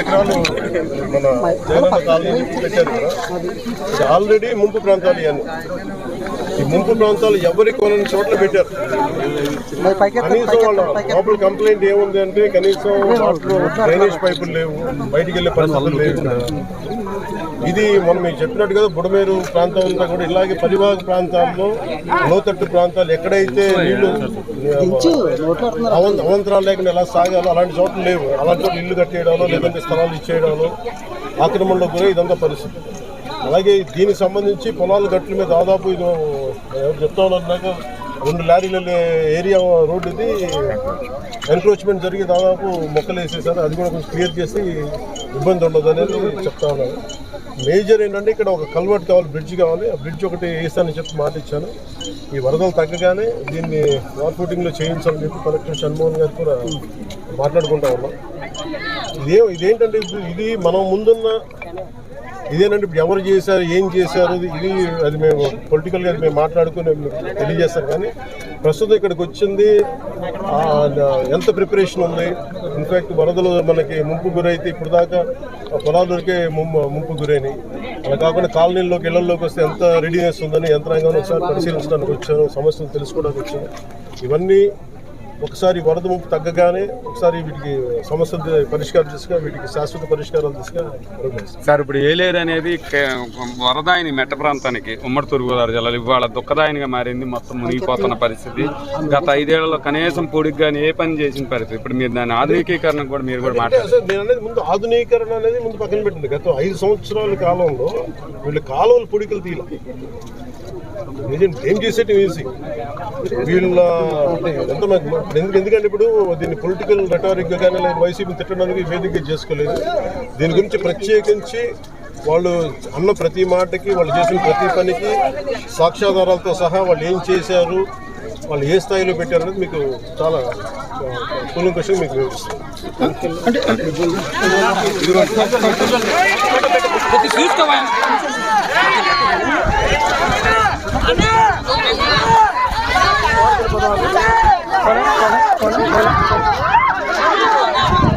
ఎకరాలు మన జగనన్న కాలనీ పెట్టారు కదా. ఆల్రెడీ ముంపు ప్రాంతాలు ఇవన్నీ. ముంపు ప్రాంతాలు ఎవరికి కొనని చోట్ల పెట్టారు. కనీసం వాళ్ళ లోపల కంప్లైంట్ ఏముంది అంటే కనీసం డ్రైనేజ్ పైపులు లేవు బయటికి వెళ్ళే పరిస్థితులు లేవు. ఇది మనం మీకు చెప్పినట్టు కదా బుడమేరు ప్రాంతం అంతా కూడా ఇలాగే పరివాహక ప్రాంతాల్లో లోతట్టు ప్రాంతాలు ఎక్కడైతే నీళ్ళు అవం- అవంతరాలు లేకుండా ఎలా సాగాలో అలాంటి చోట్ల లేవు. అలాంటి చోట్ల ఇల్లు కట్టేయడాలో లేదంటే స్థలాలు ఇచ్చేయడాలో ఆక్రమణలో గురై ఇదంతా పరిస్థితి. అలాగే దీనికి సంబంధించి పొలాల గట్ల మీద దాదాపు ఇది ఎవరు చెప్తా ఉన్నారు నాకు రెండు లారీల ఏరియా రోడ్డు ఇది. ఎన్క్రోచ్మెంట్ జరిగి దాదాపు మొక్కలు వేసేసారు. అది కూడా కొంచెం క్లియర్ చేసి ఇబ్బంది ఉండదు అనేది చెప్తా ఉన్నాను మేజర్ ఏంటంటే ఇక్కడ ఒక కల్వర్ట్ కావాలి బ్రిడ్జ్ కావాలి. ఆ బ్రిడ్జ్ ఒకటి వేస్తానని చెప్పి మాట ఇచ్చాను. ఈ వరదలు తగ్గగానే దీన్ని వార్ ఫుటింగ్లో చేయించాలని చెప్పి కలెక్టర్ షణ్మోహన్ గారు కూడా మాట్లాడుకుంటా ఉన్నాం. ఇదే ఇదేంటంటే ఇది మనం ముందున్న ఇదేనంటే ఇప్పుడు ఎవరు చేశారు ఏం చేశారు ఇది- ఇది అది మేము పొలిటికల్గా అది మేము మాట్లాడుకుని తెలియజేస్తాం కానీ ప్రస్తుతం ఇక్కడికి వచ్చింది ఎంత ప్రిపరేషన్ ఉంది? ఇన్ఫ్యాక్ట్ వరదలు మనకి ముంపు గురైతే ఇప్పుడు దాకా పొలాలకే ముంపు ముంపు గురైనాయి. అలా కాకుండా కాలనీల్లోకి ఇళ్ళలోకి వస్తే ఎంత రెడీనెస్ ఉందని యంత్రాంగాన్ని ఒకసారి పరిశీలించడానికి వచ్చాను సమస్యలు తెలుసుకోవడానికి వచ్చాను. ఇవన్నీ ఒకసారి వరద ముప్పు తగ్గగానే ఒకసారి వీటికి సమస్యలు పరిష్కారం దిశగా వీటికి శాశ్వత పరిష్కారాలు అడుగులేస్తాం సార్ ఇప్పుడు ఏలేరు అనేది వరదాయిని మెట్ట ప్రాంతానికి ఉమ్మడి తూర్పుగోదావరి జిల్లాలో ఇవాళ దుఃఖదాయనిగా మారింది. మొత్తం మునిగిపోతున్న పరిస్థితి. గత ఐదేళ్ళలో కనీసం పొడికి కానీ ఏ పని చేసిన పరిస్థితి. ఇప్పుడు మీరు దాని ఆధునికీకరణ కూడా మీరు కూడా మాట్లాడారు. నేను అనేది ముందు ఆధునీకరణ అనేది ముందు పక్కన పెట్టింది. గత ఐదు సంవత్సరాల కాలంలో వీళ్ళు కాలువలు పొడికలు తీయాలి ఏం చేసేటి ఈజీ వీళ్ళ ఎంత ఎందుకంటే ఇప్పుడు దీన్ని పొలిటికల్ రెటారిక్గా కానీ లేదా వైసీపీ తిట్టడానికి వేదిక చేసుకోలేదు. దీని గురించి ప్రత్యేకించి వాళ్ళు అన్న ప్రతి మాటకి వాళ్ళు చేసిన ప్రతి పనికి సాక్ష్యాధారాలతో సహా వాళ్ళు ఏం చేశారు వాళ్ళు ఏ స్థాయిలో పెట్టారు అనేది మీకు చాలా కూలంకషంగా మీకు వివరిస్తాను করেন করেন করেন